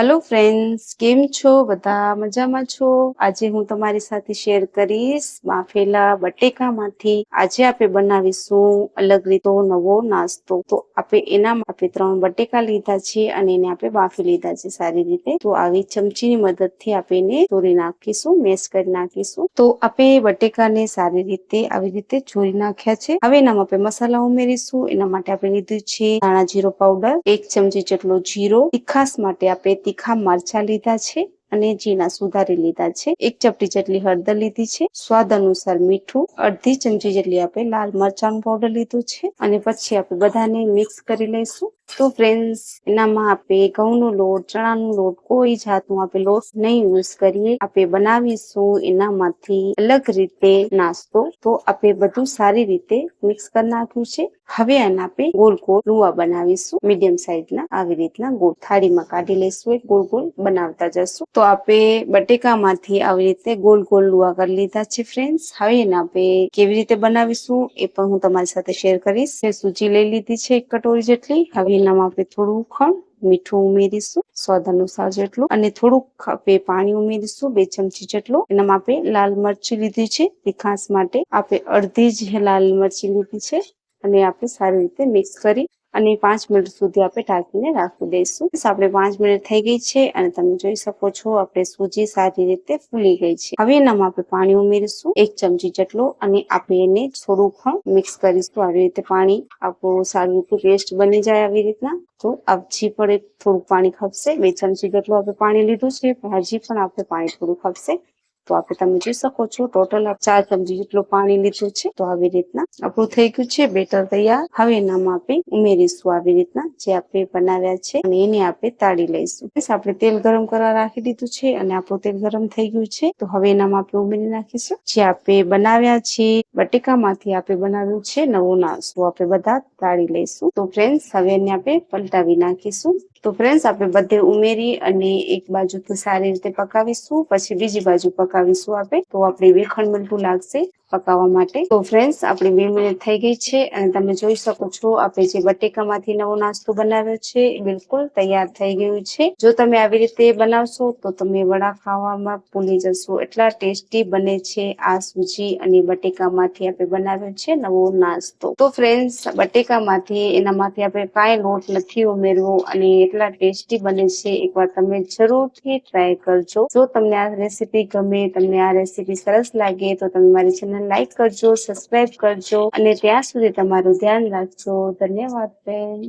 Hello friends કેમ છો? બધા મજામાં છો? આજે હું તમારી સાથે શેર કરીશ બાફેલા બટેકામાંથી. આજે આપણે બનાવીશું અલગ રીતો નવો નાસ્તો. તો આપણે એના માટે ત્રણ બટેકા લીધા છે અને એને આપણે બાફી લીધા છે સારી રીતે. તો આવી ચમચીની મદદથી આપણે એને ચોરી નાખીશું મેશ કરી નાખીશું. તો આપણે બટેકાને સારી રીતે આવી રીતે ચોરી નાખ્યા છે. હવે એનામાં આપણે મસાલા ઉમેરીશું. એના માટે આપણે લીધું છે ધાણા જીરો પાવડર, એક ચમચી જેટલો જીરો. તીખાસ માટે આપણે તીખા મરચા લીધા છે અને ઝીણા સુધારી લીધા છે. એક ચપટી જેટલી હળદર લીધી છે. સ્વાદ અનુસાર મીઠું, અડધી ચમચી જેટલી આપણે લાલ મરચાંનું પાવડર લીધું છે. અને પછી આપણે બધાને મિક્સ કરી લઈશું. તો ફ્રેન્ડ્સ એનામાં આપણે ઘઉંનો લોટ, ચણાનો લોટ, કોઈ જાતનું આપણે લોટ નહીં યુઝ કરીએ. આપણે બનાવીશું એનામાંથી અલગ રીતે નાસ્તો. તો આપણે બધું સારી રીતે મિક્સ કરી નાખ્યું છે. હવે આના આપણે ગોલ ગોળ રૂવા બનાવીશું. મીડિયમ સાઈઝના આવી રીતના ગોળ. થાળીમાં કાઢી લઈશું એ ગોળ ગોળ બનાવતા જશું. તો આપણે બટેકામાંથી આવી રીતે ગોલ ગોલ લુવા કરી લીધા છે ફ્રેન્ડ્સ હવે એને આપણે કેવી રીતે બનાવીશું એ પણ હું તમારી સાથે શેર કરીશ. મેં સૂજી લઈ લીધી છે એક કટોરી જેટલી. હવે એનામાં આપણે થોડું ખણ મીઠું ઉમેરીશું, સ્વાદ અનુસાર જેટલું, અને થોડુંક આપણે પાણી ઉમેરીશું, બે ચમચી જેટલું. એનામાં આપણે લાલ મરચી લીધી છે. તીખાસ માટે આપણે અડધી જ લાલ મરચી લીધી છે. અને આપણે સારી રીતે મિક્સ કરી અને પાંચ મિનિટ સુધી આપણે ઢાંકીને રાખી દઈશું. આપણે પાંચ મિનિટ થઈ ગઈ છે અને તમે જોઈ શકો છો આપણે સૂજી સારી રીતે ફૂલી ગઈ છે. હવે એનામાં આપણે પાણી ઉમેરીશું. એક ચમચી જેટલું અને આપણે એને થોડું પણ મિક્સ કરીશું. આવી રીતે પાણી આપણું સારું રીતે પેસ્ટ બની જાય આવી રીતના. તો હજી પણ થોડું પાણી ખપશે. બે ચમચી જેટલું આપણે પાણી લીધું છે. હજી પણ આપણે પાણી થોડું ખપશે. તો આપણે તમે જોઈ શકો છો ટોટલ ચાર ચમચી જેટલું પાણી લીધું છે. તો આવી રીતના આપણું થઈ ગયું છે, બેટર તૈયાર. હવે એનામાં આપણે ઉમેરીશું આવી રીતના જે આપણે બનાવ્યા છે અને એને આપણે તાળી લઈશું. બસ આપણે તેલ ગરમ કરવા રાખી દીધું છે અને આપણું તેલ ગરમ થઈ ગયું છે. તો હવે એનામાં આપણે ઉમેરી નાખીશું. જે આપણે બનાવ્યા છે, બટેકામાંથી આપણે બનાવ્યું છે નવો નાસ્તો. આપણે બધા તાળી લઈશું. તો ફ્રેન્ડ્સ હવે એને આપણે પલટાવી નાખીશું. તો ફ્રેન્ડ્સ આપણે બધે ઉમેરી અને એક બાજુ તો સારી રીતે પકાવીશું, પછી બીજી બાજુ પકાવીશું આપણે. તો આપણે વેખણ મલટું લાગશે. પકાવવા માટે. તો ફ્રેન્ડ્સ આપણી બે મિનિટ થઈ ગઈ છે અને તમે જોઈ શકો છો, આપણે જે બટેકામાંથી નવો નાસ્તો બનાવ્યો છે બિલકુલ તૈયાર થઈ ગયું છે. જો તમે આવી રીતે બનાવશો, તો તમે વડા ખાવામાં ભૂલી જશો. એટલા ટેસ્ટી બને છે આ સૂજી અને બટેકામાંથી આપણે બનાવ્યો છે નવો નાસ્તો. તો ફ્રેન્ડ્સ બટેકામાંથી એનામાંથી આપણે કાંઈ લોટ નથી ઉમેરવો અને એટલા ટેસ્ટી બને છે. એકવાર તમે જરૂરથી ટ્રાય કરજો. જો તમને આ રેસીપી ગમે, તમને આ રેસીપી સરસ લાગે, તો તમે મારી ચેનલ લાઈક કરજો સબસ્ક્રાઇબ કરજો અને ત્યાં સુધી તમારું ધ્યાન રાખજો. ધન્યવાદ ફ્રેન્ડ